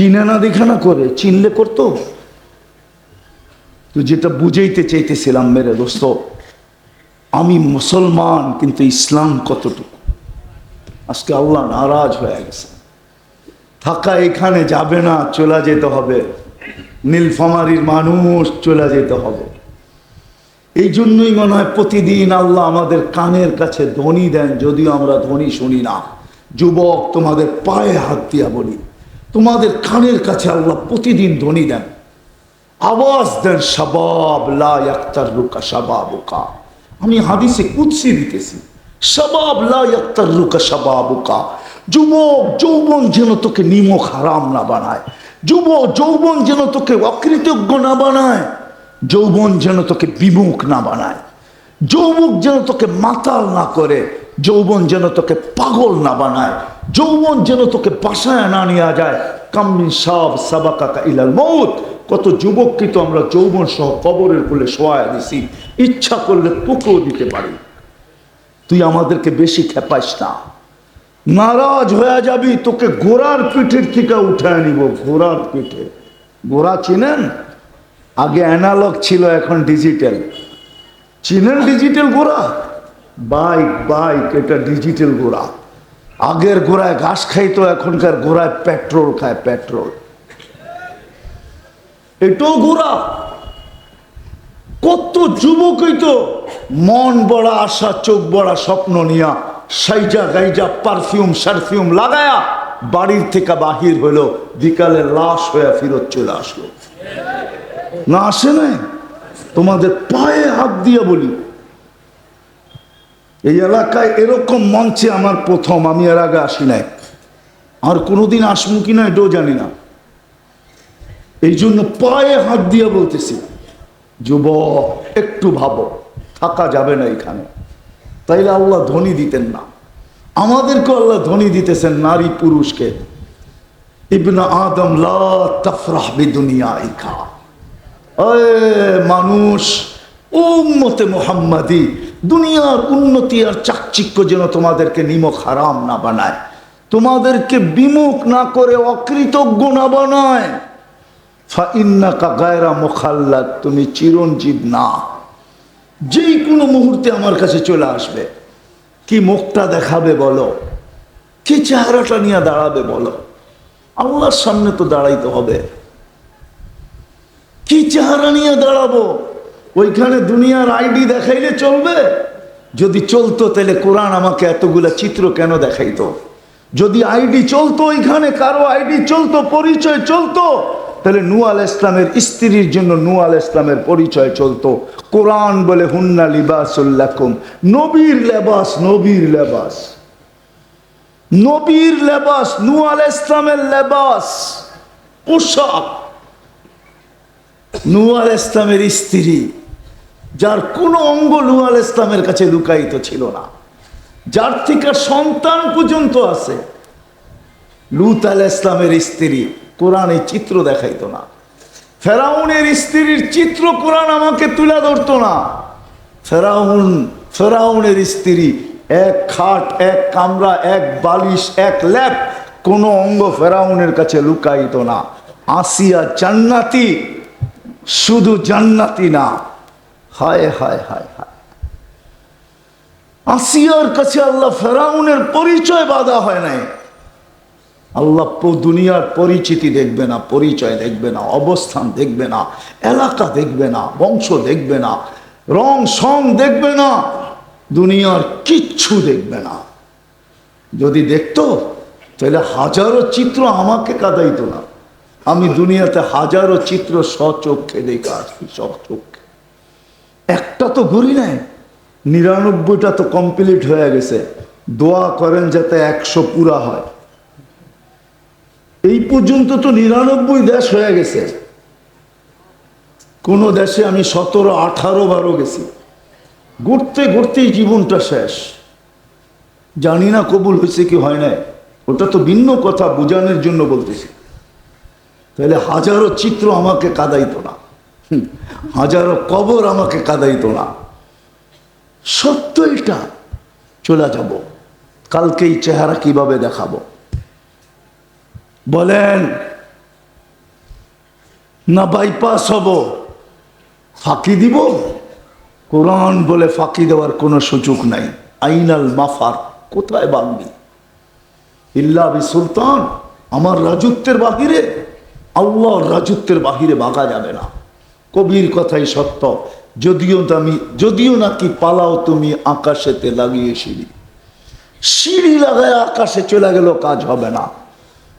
চিনে না দেখা না করে, চিনলে করতো? তো যেটা বুঝাইতে চাইতেছিলাম, মেরে দোস্ত, আমি মুসলমান, কিন্তু ইসলাম কতটুকু? আজকে আল্লাহ নারাজ হয়ে গেছে। থাকা এখানে যাবে না, চলে যেতে হবে। নীলফামারির মানুষ চলে যেতে হবে। এই জন্যই মনে হয় প্রতিদিন আল্লাহ আমাদের কানের কাছে ধ্বনি দেন, যদিও আমরা ধ্বনি শুনি না। যুবক, তোমাদের পায়ে হাত দিয়া বলি। তোমাদের কানের কাছে আল্লাহ প্রতিদিন ধ্বনি দেন। আওয়াজ দেন সবাব লা ইয়াক্তার রুকা সবাবুকা আমি হাদিসে কুৎসি দিতেছি সবাব লা ইয়াক্তার রুকা সবাবুকা যুবক যৌবন যেন তোকে নিমক হারাম না বানায়। যুব যৌবন যেন তোকে অকৃতজ্ঞ না বানায়। যৌবন যেন তোকে বিমুখ না বানায়। যৌবক যেন তোকে মাতাল না করে। যৌবন যেন তোকে পাগল না বানায়। যৌবন যেন তোকে বাসায় না নেওয়া যায়। কাম্মিন সব সাবাকাকা ইলাল মৌত কত যুবককে তো আমরা যৌবন সহ কবরের কোলে শোয়া দিছি। ইচ্ছা করলে তোকেও দিতে পারি। তুই আমাদেরকে বেশি খেপাইস না। নারাজ হয়ে যাবি, তোকে ঘোড়ার পিঠের থেকে উঠায় নিব, ঘোড়ার পিঠে। ঘোড়া চিনেন? আগে অ্যানালগ ছিল, এখন ডিজিটাল। চিনেন ডিজিটাল ঘোড়া? বাইক বাইক, এটা ডিজিটাল ঘোড়া। আগের ঘোড়ায় ঘাস খাইতো, এখনকার ঘোড়ায় পেট্রোল খায় পেট্রোল। এটাও ঘোড়া কত যুবকই তো মন বড়া, আশা, চোখ বড়া, স্বপ্ন নিয়া সাইজা গাইজা, পারফিউম, সারফিউম লাগায়া বাড়ির থেকে বাহির হলো বিকালে লাশ হয়ে ফিরত চলে আসলো। না আসে না তোমাদের পায়ে হাত দিয়ে বলি। এই এলাকায় এরকম মঞ্চে আমার প্রথম, আমি এর আগে আসি নাই। আর কোনোদিন আসব কিনা এটাও জানি না। এই জন্য পায়ে হাত দিয়ে বলতেছি, যুবক, একটু ভাবো, থাকা যাবে না এখানে। তাইলে আল্লাহ ধনী দিতেন না। আমাদেরকে আল্লাহ ধনী দিতেছেন নারী পুরুষকে। ইবনা আদম, লা তাফরাহ বিদুনিয়া ইকা মানুষ, উম্মতে মোহাম্মদি দুনিয়ার উন্নতি আর চাকচিক্য যেন তোমাদেরকে নিমক হারাম না বানায়। তোমাদেরকে বিমুখ না করে অকৃতজ্ঞ না বানায়। মোখাল্লাদ, তুমি চিরঞ্জীব না। যেই কোনো মুহূর্তে আমার কাছে চলে আসবে। কি মুখটা দেখাবে বলো? কি চেহারাটা নিয়ে দাঁড়াবে বলো? আল্লাহর সামনে তো দাঁড়াইতে হবে। কি চেহারা নিয়ে দাঁড়াবো? ওইখানে দুনিয়ার আইডি দেখাইলে চলবে। যদি চলতো, তাহলে কোরআন আমাকে এতগুলা চিত্র কেন দেখাইতো? যদি আইডি চলতো ওইখানে, কারও আইডি চলতো, পরিচয় চলতো, তাহলে নু আল ইসলামের স্ত্রীর জন্য নু আল ইসলামের পরিচয় চলতো। কোরআন বলে, হুন্না লিবাসুল্লাকুম নবীর লেবাস নবীর লেবাস। নবীর লেবাস নু আল ইসলামের লেবাস। পোশাক। নু আল ইসলামের স্ত্রী। যার কোনো অঙ্গ আল ইসলামের কাছে লুকায়িত ছিল না। যার থেকে সন্তান পর্যন্ত আছে। লুত আল ইসলামের স্ত্রী কোরআন চিত্র দেখাইতো না। ফেরাউনের স্ত্রীর চিত্র কোরআন আমাকে তুলে ধরতো না। ফেরাউন, ফেরাউনের স্ত্রী এক খাট, এক কামরা, এক বালিশ, এক ল্যাপ কোনো অঙ্গ ফেরাউনের কাছে লুকাইত না। আসিয়া জান্নাতি, শুধু জান্নাতি না। হায় হায় হায় হায়। আসিয়ার কাছে আল্লাহ ফেরাউনের পরিচয় বাধা হয় নাই। আল্লাহ দুনিয়ার পরিচিতি দেখবে না, পরিচয় দেখবে না, অবস্থান দেখবে না, এলাকা দেখবে না, বংশ দেখবে না, রং, সং দেখবে না, দুনিয়ার কিচ্ছু দেখবে না। যদি দেখতো, তাহলে হাজারো চিত্র আমাকে কাঁদাইতো না। আমি দুনিয়াতে হাজারো চিত্র স্বচক্ষে দেখে আসছি স্বচক্ষে। একটা তো ঘুরি নাই। নিরানব্বইটা তো কমপ্লিট হয়ে গেছে। দোয়া করেন যাতে একশো পুরা হয়। এই পর্যন্ত তো নিরানব্বই দেশ হয়ে গেছে। কোনো দেশে আমি সতেরো, আঠারো বারো গেছি। ঘুরতে ঘুরতেই জীবনটা শেষ। জানি না কবুল হয়েছে কি হয় নাই। ওটা তো ভিন্ন কথা, বোঝানোর জন্য বলতেছি। তাহলে হাজারো চিত্র আমাকে কাদাইতো না। হাজারো কবর আমাকে কাদাইতো না। সত্য এটা। চলে যাব। কালকে এই চেহারা কীভাবে দেখাবো? বলেন, না বাইপাস হব। ফাঁকি দিব? কোরআন বলে ফাঁকি দেওয়ার কোনো সুযোগ নাই। আইনাল মাফার, কোথায় বাগবি? ইল্লা বি সুলতান, আমার রাজত্বের বাহিরে, আল্লাহর রাজত্বের বাহিরে বাগা যাবে না। কবির কথাই সত্য। যদিও আমি যদিও নাকি পালাও তুমি আকাশেতে লাগিয়ে সিঁড়ি। সিঁড়ি লাগায় আকাশে চলে গেল, কাজ হবে না।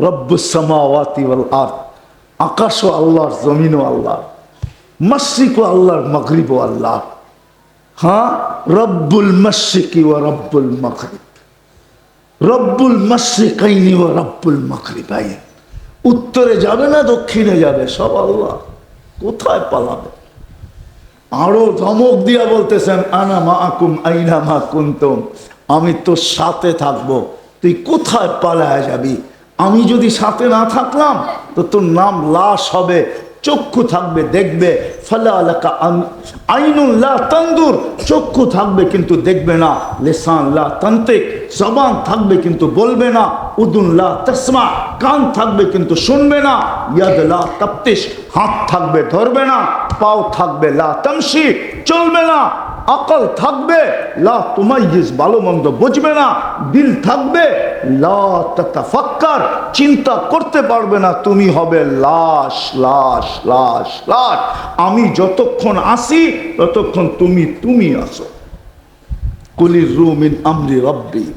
রব্বুসামাওয়াতি আরদ। আকাশও আল্লাহর, জমিনও আল্লাহ মশরিকও আল্লাহর, মগরিবও আল্লাহ হ্যাঁ? রব্বুল মশরিকি ও রব্বুল মগরিব। রব্বুল মশরিকাইনি ও রব্বুল মগরিবাইন। উত্তরে যাবে না, দক্ষিণে যাবে সব আল্লাহ। কোথায় পালাবে? আরও ধমক দিয়া বলতেছেন, আনা মা আকুম আইনা মা কুন্তম। আমি তোর সাথে থাকব। তুই কোথায় পালায় যাবি? আমি যদি সাথে না থাকলাম, তো তোর নাম লাশ হবে। চক্ষু থাকবে, দেখবে, ফালা আলাকা আইনুল্লাহ তন্দুর, চক্ষু থাকবে কিন্তু দেখবে না, লেসান লা তান্ত্রিক জবান থাকবে কিন্তু বলবে না উদুল্লাহ তসমা, কান থাকবে কিন্তু শুনবে না, ইয়াদ লা তাপ্তিস হাত থাকবে ধরবে না, পাও থাকবে লা তামসি চলবে না আকল থাকবে, লা তুমাইজিস ভালো মন্দ বুঝবে না, দিল থাকবে, লা তাতাফাক্কার, চিন্তা করতে পারবে না, তুমি হবে লাশ লাশ লাশ লাশ। আমি যতক্ষণ আসি ততক্ষণ তুমি তুমি আসো কুলির রুমিন আমরি রব্বি।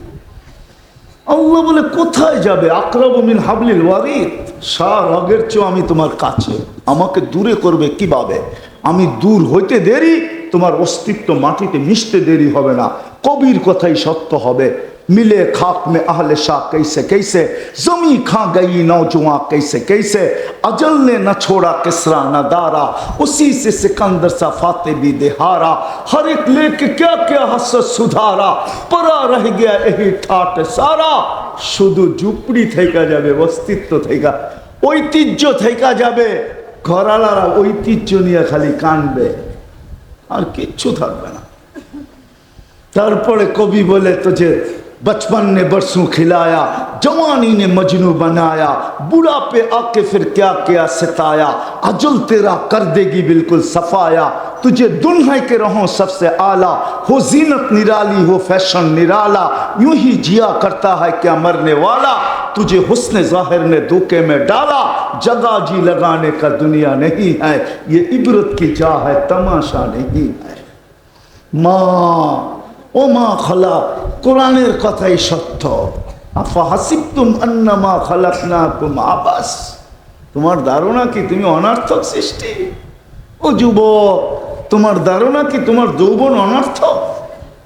আল্লাহ বলে, কোথায় যাবে? আকরাবমিন হাবলিল ওয়ারিদ। সার রগের চেয়েও আমি তোমার কাছে। আমাকে দূরে করবে কীভাবে? আমি দূর হইতে দেরি তোমার অস্তিত্ব মাটিতে মিশতে দেরি হবে না কবির কথাই সত্য হবে मिले खाक में अहल शाह कैसे कैसे जमी खा गई नौजुआ कैसे कैसे अजल ने न छोड़ा किसरा न दारा उसी से सिकंदर सा फाते भी देहारा हर एक लेके क्या क्या हसत सुधारा परा रह गया यही ठाट सारा শুধু ঝুপড়ি থেকে যাবে অস্তিত্ব থেকে ঐতিহ্য থেকে যাবে ঘরালারা ঐতিহ্য নিয়ে খালি কানবে আর কিচ্ছু থাকবে না তারপরে কবি বলে তো যে बचपन ने बरसों खिलाया जवानी ने मजनू बनाया बुढ़ा पे आके फिर क्या क्या सताया अजल तेरा कर देगी बिल्कुल सफाया تجھے دنیا کے رہوں سب سے اعلیٰ، ہو زینت نرالی، ہو فیشن نرالا۔ یوں ہی جیا کرتا ہے کیا مرنے والا۔ تجھے حسن ظاہر نے دھوکے میں ڈالا۔ جگہ جی لگانے کا دنیا نہیں ہے۔ یہ عبرت کی جا ہے، تماشا نہیں ہے۔ ماں، او ماں خلا، قرآن কথাই সত্য আফাহাসিবতুম আন্নামা খালাকনাকুম আবাস دارونا کی تمہیں তুমি অনার্থক সৃষ্টি ও যুবক তোমার ধারণা কি তোমার যৌবন অনর্থক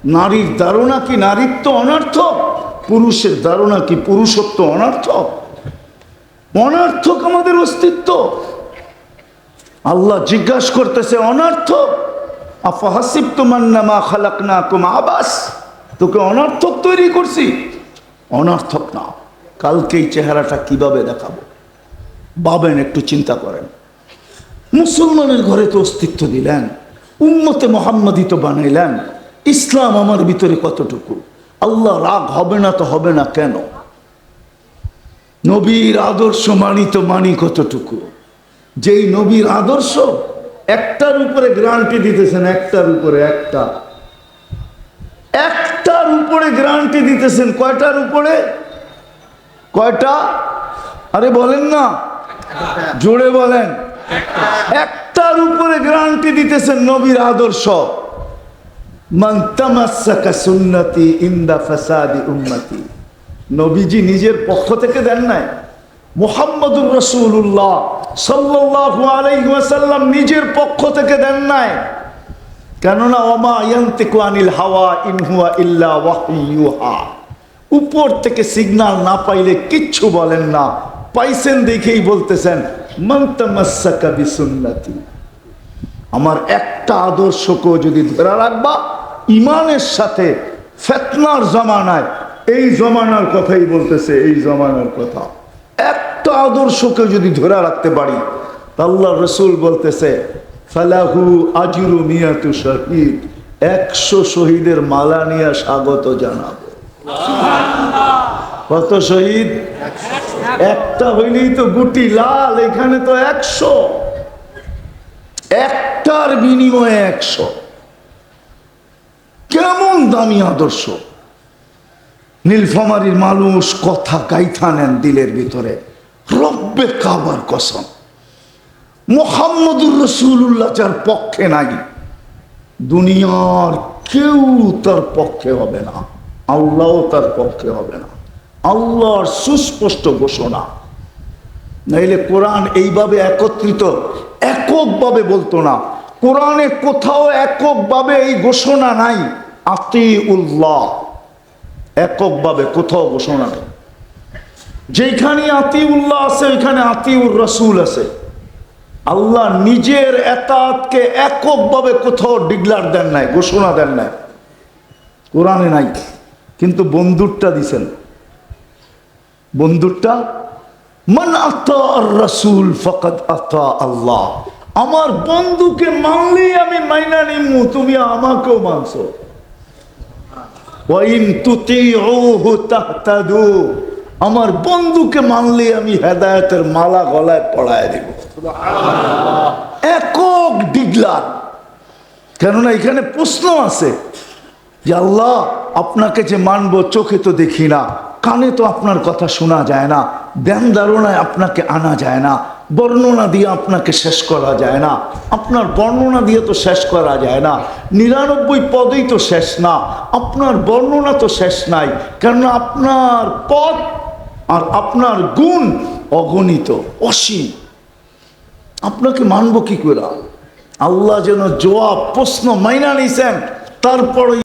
নারীর ধারণা কি নারীত্ব অনর্থক পুরুষের ধারণা কি পুরুষত্ব অনর্থক অনার্থক আমাদের অস্তিত্ব। আল্লাহ জিজ্ঞাসা করতেছে অনর্থক আফাহাসিব তোমার নামা খালাক না কুম আবাস। তোকে অনার্থক তৈরি করছি। অনার্থক না কালকে এই চেহারাটা কীভাবে দেখাবো? ভাবেন একটু চিন্তা করেন। মুসলমানের ঘরে তো অস্তিত্ব দিলেন। উম্মতে মোহাম্মদী তো বানাইলেন। ইসলাম আমার ভিতরে কতটুকু? আল্লাহ রাগ হবে না তো হবে না কেন? নবীর আদর্শ মানি তো মানি কতটুকু? যেই নবীর আদর্শ একটার উপরে গ্যারান্টি দিতেছেন, একটার উপরে একটা। একটার উপরে গ্যারান্টি দিতেছেন, কয়টার উপরে? কয়টা? আরে বলেন না। জোরে বলেন। একটার উপরে গ্যারান্টি দিতেছেন নবীর আদর্শ। সুন্নতি ইন্দা ফাসাদি নবীজি নিজের পক্ষ থেকে দেন নাই। মোহাম্মদুর রসুল্লাহ ওয়াসাল্লাম নিজের পক্ষ থেকে দেন নাই। কেননা ওমা হাওয়া উপর থেকে সিগন্যাল না পাইলে কিচ্ছু বলেন না। পাইছেন দেখেই বলতেছেন, মান তামাসসাকা বিসুন্নতি। আমার একটা আদর্শকেও যদি ধরে রাখবা, ইমানের সাথে ফেতনার জমানায়, এই জমানার কথাই বলতেছে, এই জমানার কথা। একটা আদর্শকে যদি ধরে রাখতে পারি আল্লাহ রসুল বলতেছে, ফালাহু আজরু মিয়াতু শহীদ, একশো শহীদের মালা নিয়ে স্বাগত জানাব। কত শহীদ? একটা হইলেই তো গুটি লাল, এখানে তো একশো। একটার বিনিময়ে একশো। কেমন দামি আদর্শ। নীলফামারির মানুষ কথা গাইথা নেন দিলের ভিতরে। রব্বে কাবার কসম। মোহাম্মদুর রসুল্লাহ যার পক্ষে নাই, দুনিয়ার কেউ তার পক্ষে হবে না, আল্লাহও তার পক্ষে হবে না, আল্লাহর সুস্পষ্ট ঘোষণা। নাইলে কোরআন এইভাবে একত্রিত এককভাবে বলতো না। কোরআনে কোথাও এককভাবে এই ঘোষণা নাই। আতি উল্লাহ এককভাবে কোথাও ঘোষণা নেই। যেখানে আতি উল্লাহ আছে, ওইখানে আতিউর রসুল আছে। আল্লাহ নিজের এতাতকে এককভাবে কোথাও ডিগলার দেন নাই, ঘোষণা দেন নাই। কোরআনে নাই। কিন্তু বন্ধুরটা দিছেন। বন্ধুরটা মান আতা রসুল ফকত আতা আল্লাহ। আমার বন্ধুকে মানলেই আমি মাইনা নিমু তুমি আমাকেও মানছো। আমার বন্ধুকে মানলে আমি হেদায়েতের মালা গলায় পড়ায় দেব। একক ডিগলার। কেননা এখানে প্রশ্ন আছে যে আল্লাহ আপনাকে যে মানবো চোখে তো দেখি না কানে তো আপনার কথা শোনা যায় না। ধ্যান ধারণায় আপনাকে আনা যায় না, বর্ণনা দিয়ে আপনাকে শেষ করা যায় না, আপনার বর্ণনা দিয়ে তো শেষ করা যায় না, নিরানব্বই পদেই তো শেষ না, আপনার বর্ণনা তো শেষ নাই, কেননা আপনার পদ আর আপনার গুণ অগণিত, অসীম। আপনাকে মানব কি করে? আল্লাহ যেন জবাব, প্রশ্ন মাইনা নিছেন, তারপরে